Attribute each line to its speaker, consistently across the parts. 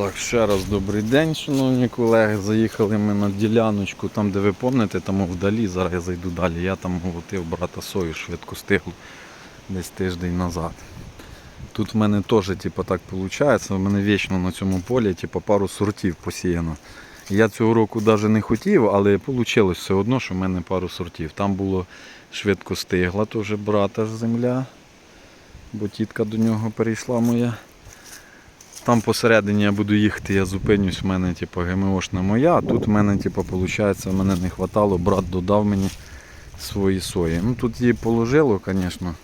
Speaker 1: Так, ще раз добрий день, шановні колеги. Заїхали ми на діляночку, там де ви пам'ятаєте, там вдалі, зараз я зайду далі. Я там молотив брата сою швидко стиглу десь тиждень назад. Тут в мене теж типу, так виходить, в мене вічно на цьому полі типу, пару сортів посіяно. Я цього року навіть не хотів, але вийшло все одно, що в мене пару сортів. Там було швидко стигла, теж брата ж земля, бо тітка до нього перейшла моя. Там посередині я буду їхати, я зупинюсь, в мене типу, ГМОшна моя, а тут в мене типу, виходить, мене не вистачало, брат додав мені свої сої. Ну тут її положило, звісно,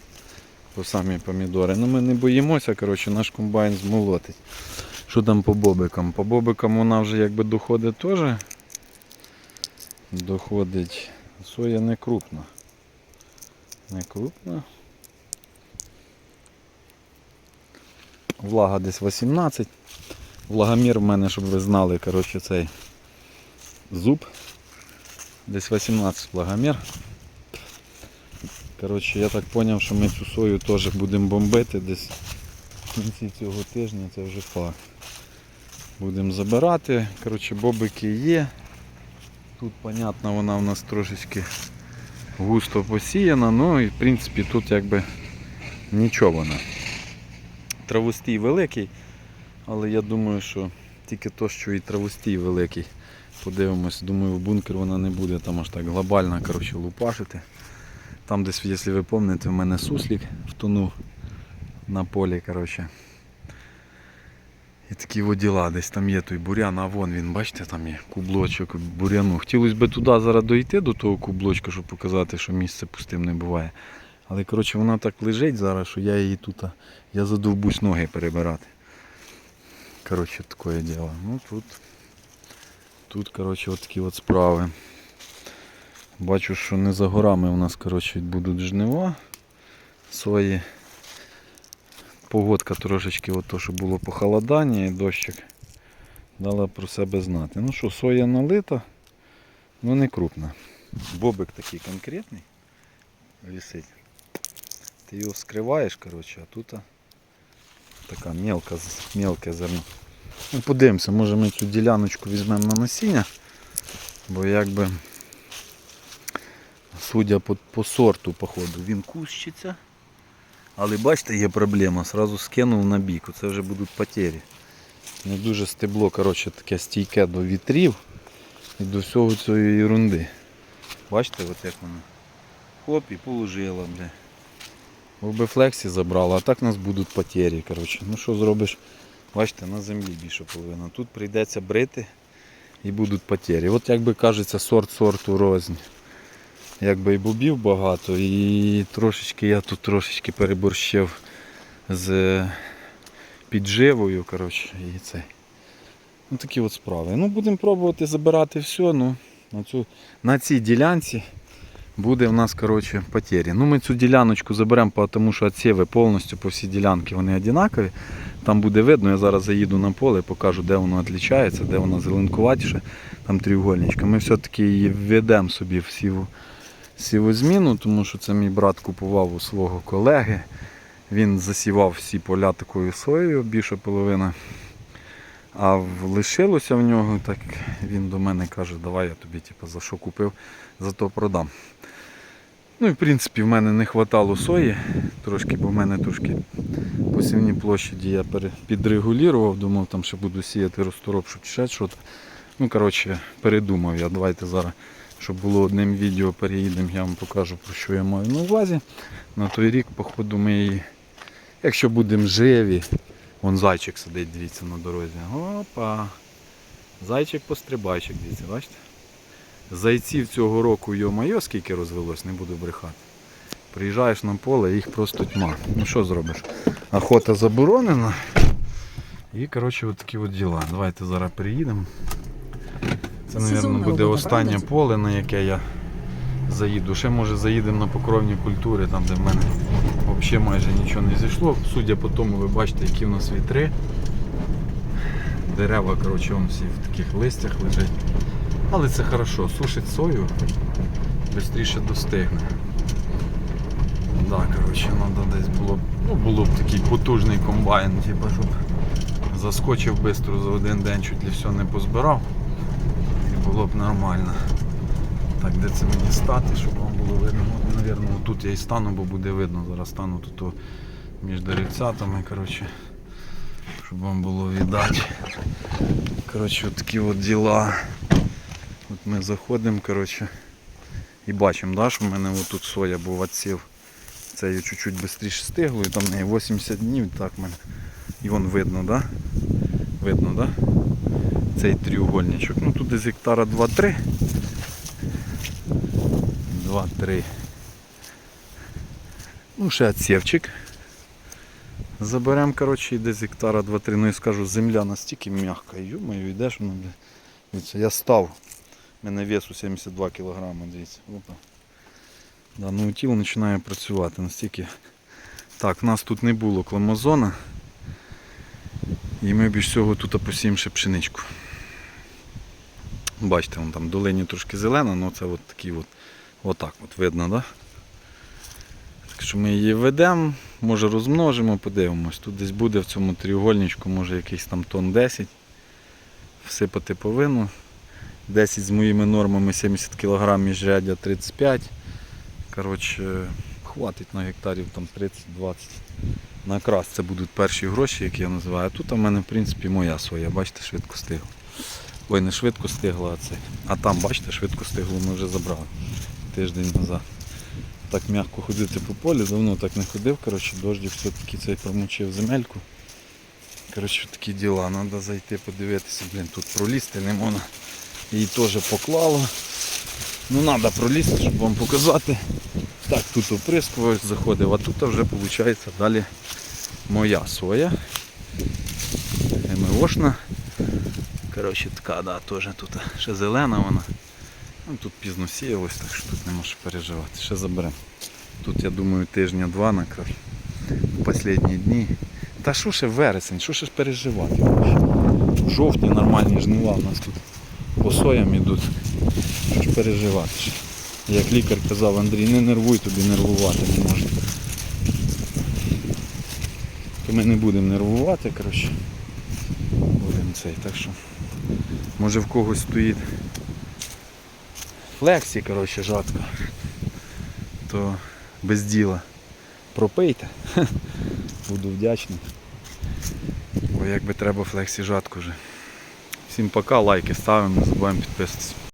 Speaker 1: по самі помідори. Ну ми не боїмося, коротше, наш комбайн змолотить. Що там по бобикам? По бобикам вона вже якби доходить теж. Доходить. Соя не крупна. Не крупна. Влага десь 18. Влагомір в мене, щоб ви знали, коротше, цей зуб. Десь 18 влагомір. Коротше, я так зрозумів, що ми цю сою теж будемо бомбити десь в кінці цього тижня, це вже факт. Будемо забирати. Коротше, бобики є. Тут, понятно, вона у нас трошечки густо посіяна, ну і в принципі тут якби нічого вона. Травостій великий, але я думаю, що тільки то, що і травостій великий. Подивимось, думаю, в бункер вона не буде там аж так глобально коротше, лупашити. Там десь, якщо ви пам'ятаєте, в мене суслік втонув на полі. коротше. І такі діла, десь там є той бурян, а вон він, бачите, там є кублочок буряну. Хотілося б туди зараз дойти до того кублочка, щоб показати, що місце пустим не буває. Але коротше, вона так лежить зараз, що я її тут, я задовбусь ноги перебирати. Коротше, таке діло. Ну тут, тут коротше, от такі от справи. Бачу, що не за горами у нас коротше, будуть жнива свої. Погодка трошечки, от то, що було похолодання і дощик, дала про себе знати. Ну що, соя налита, ну не крупна. Бобик такий конкретний висить. Ти його вскриваєш, коротше, а тут така мелка, мелке зерно. Ну, подивимося, може ми цю діляночку візьмемо на насіння, бо якби судя по, по сорту, походу, він кущиться. Але бачите, є проблема, сразу скинув на бік, це вже будуть потері. Не дуже стебло коротше, таке стійке до вітрів і до всього цієї ерунди. Бачите, от як воно. Хоп і положила, бля. В ОБ-флексі забрала, а так у нас будуть потері. Коротше. Ну що зробиш? Бачите, на землі більше половина. Тут прийдеться брити і будуть потері. От як би кажеться, сорт сорту рознь. Якби і бобів багато, і трошечки я тут трошечки переборщив з підживою. Коротше, і це. Ну, такі от справи. Ну, будемо пробувати забирати все. Ну, на, цю, на цій ділянці буде в нас коротше, потері. Ну, ми цю діляночку заберемо, тому що отсіви повністю по всій ділянці вони однакові. Там буде видно, я зараз заїду на поле, покажу, де воно відрізняється, де воно зеленкуватіше, там треугольничка. Ми все-таки її введемо собі в сіву, сівозміну, тому що це мій брат купував у свого колеги. Він засівав всі поля такою соєю, більша половина. А лишилося в нього, так він до мене каже, давай я тобі типу, за що купив, за то продам. Ну і в принципі в мене не вистачало сої, трошки, бо в мене трошки посівні площаді я підрегулював, думав там ще буду сіяти розторопшу чи ще щось. Ну коротше, передумав я. Давайте зараз, щоб було одним відео, переїдемо, я вам покажу про що я маю на увазі. На той рік, походу, ми її, якщо будемо живі, вон зайчик сидить, дивіться, на дорозі. Опа. Зайчик пострибайчик, дивіться, бачите? Зайців цього року, йо-майо, скільки розвелось, не буду брехати. Приїжджаєш на поле, їх просто тьма. Ну що зробиш? Охота заборонена. І коротше от такі от діла. Давайте зараз приїдемо. Це, мабуть, буде останнє поле, на яке я заїду. Ще може заїдемо на покровні культури, там де в мене взагалі майже нічого не зійшло. Судя по тому, ви бачите, які в нас вітри. Дерева, коротше, всі в таких листях лежать. Але це хорошо, сушить сою, швидше достигне. Да, коротше, треба десь було б, ну, було б такий потужний комбайн, типу, щоб Заскочив швидко за один день, чуть ли все не позбирав. І було б нормально. Так, де це мені стати, щоб вам було видно. Ну, Навірно, тут я і стану, бо буде видно. Зараз стану тут між деревцятами, коротше, щоб вам було віддати. Коротше, от такі от діла. От ми заходимо, коротше, і бачимо, да, що в мене отут соя був отсів. Це я чуть-чуть швидше стигло, і там в неї 80 днів, так мене. І вон видно, да? Видно, да? Цей треугольничок. Ну тут десь гектара 2-3. 2-3. Ну, ще отсівчик. Заберемо, коротше, і десь гектара 2-3. Ну і скажу, земля настільки м'яка. Йо-моє, йдеш воно, я став. У мене весу 72 кг, дивіться. Опа. Да, ну тіло починає працювати настільки. Так, в нас тут не було кламазона. І ми більш всього тут посіємо пшеничку. Бачите, вон там долині трошки зелена, але це от такі от, отак от видно, да? Так що ми її ведемо, може розмножимо, подивимось. Тут десь буде в цьому треугольничку, може якийсь там тон 10. Всипати повинно. 10 з моїми нормами 70 кг міжряддя 35 Коротше, хватить на гектарів там 30-20. На якраз це будуть перші гроші, які я називаю. А тут у мене, в принципі, моя своя, бачите, швидко стигла. Ой, не швидко стигла, а це. А там, бачите, швидко стигло ми вже забрали тиждень назад. Так м'яко ходити по полі, давно так не ходив, коротше, дождик все-таки цей промочив земельку. Коротше, такі діла, треба зайти подивитися, блін, тут пролізти не можна. Її теж поклало. Ну треба пролізти, щоб вам показати. Так, тут оприскувач заходив, а тут вже виходить далі моя соя. МОшна. Коротше, така, да, теж тут ще зелена вона. Ну, тут пізно сіялось, так що тут нема що переживати. Ще заберемо. Тут я думаю тижня-два на край. Останні дні. Та що ще вересень, що ще переживати? Жовтні нормальні жнива у нас тут по соям ідуть. Що ж переживати? Як лікар казав Андрій, не нервуй, тобі нервувати не можна. То ми не будемо нервувати, коротше. Будемо цей. Так що може в когось стоїть флексі, коротше, жатка, то без діла пропийте. Буду вдячний. Бо якби треба флексі жатку вже. Всім пока, лайки ставимо, не забуваємо підписуватися.